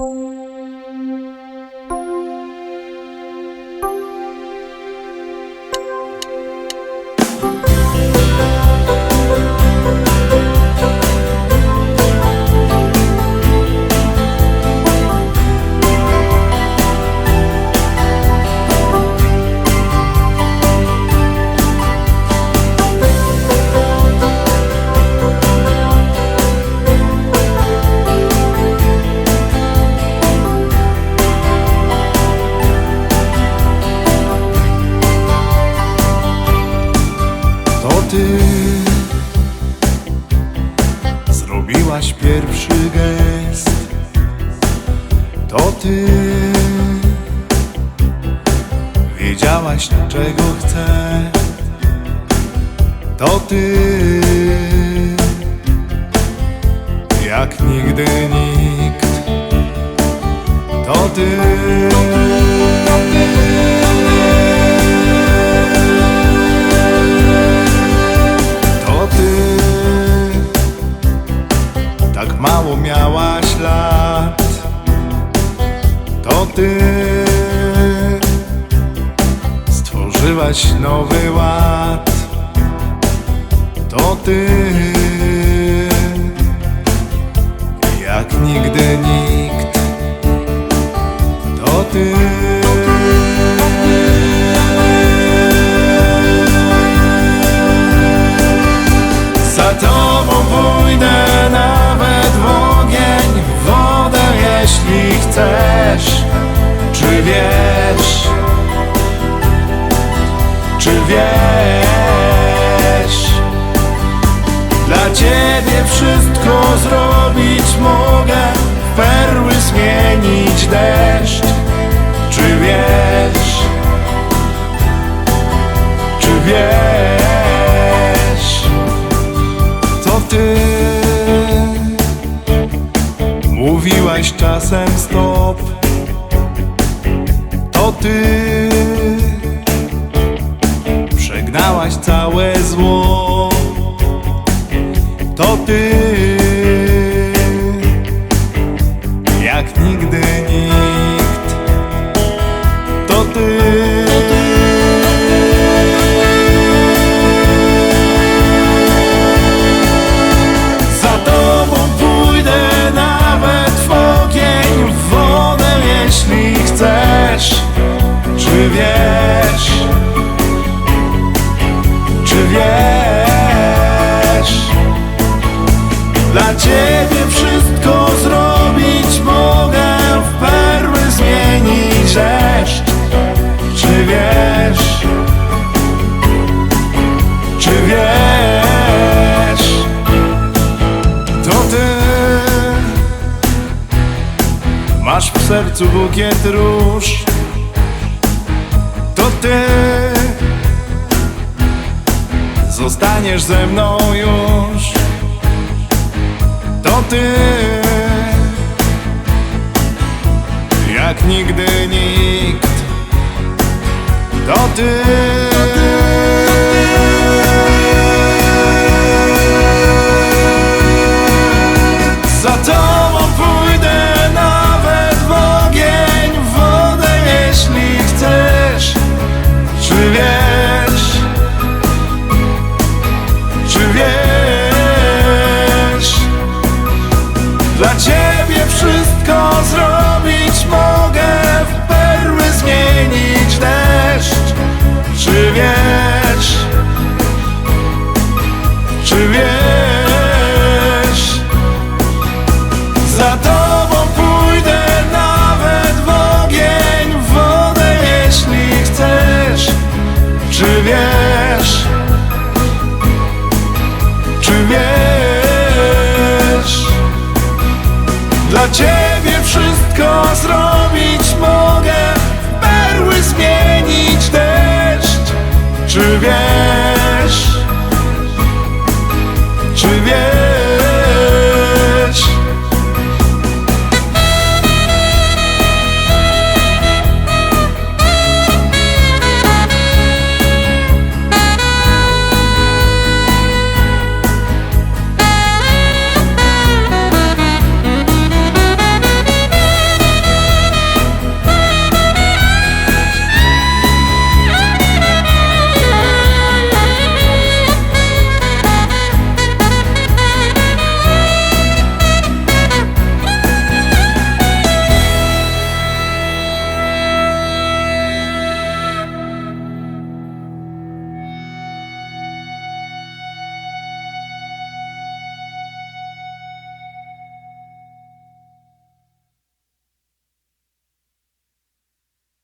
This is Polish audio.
To zrobiłaś pierwszy gest. To ty wiedziałaś, czego chcę. To ty jak nigdy nikt. To ty. Mało miałaś lat. To ty Stworzyłaś nowy ład Czy wiesz? Czy wiesz? Dla ciebie wszystko zrobić mogę, perły zmienić deszcz. Czy wiesz? Czy wiesz? to ty Mówiłaś czasem stop To ty. Przegnałaś całe zło. To ty. Jak nigdy nikt. To ty. Za tobą pójdę nawet w ogień, w wodę, jeśli Dla ciebie wszystko zrobić mogę, w perły zmienić deszcz. Czy wiesz? Czy wiesz? To ty Masz w sercu bukiet róż To ty Zostaniesz ze mną już ty. Jak nigdy nikt. To ty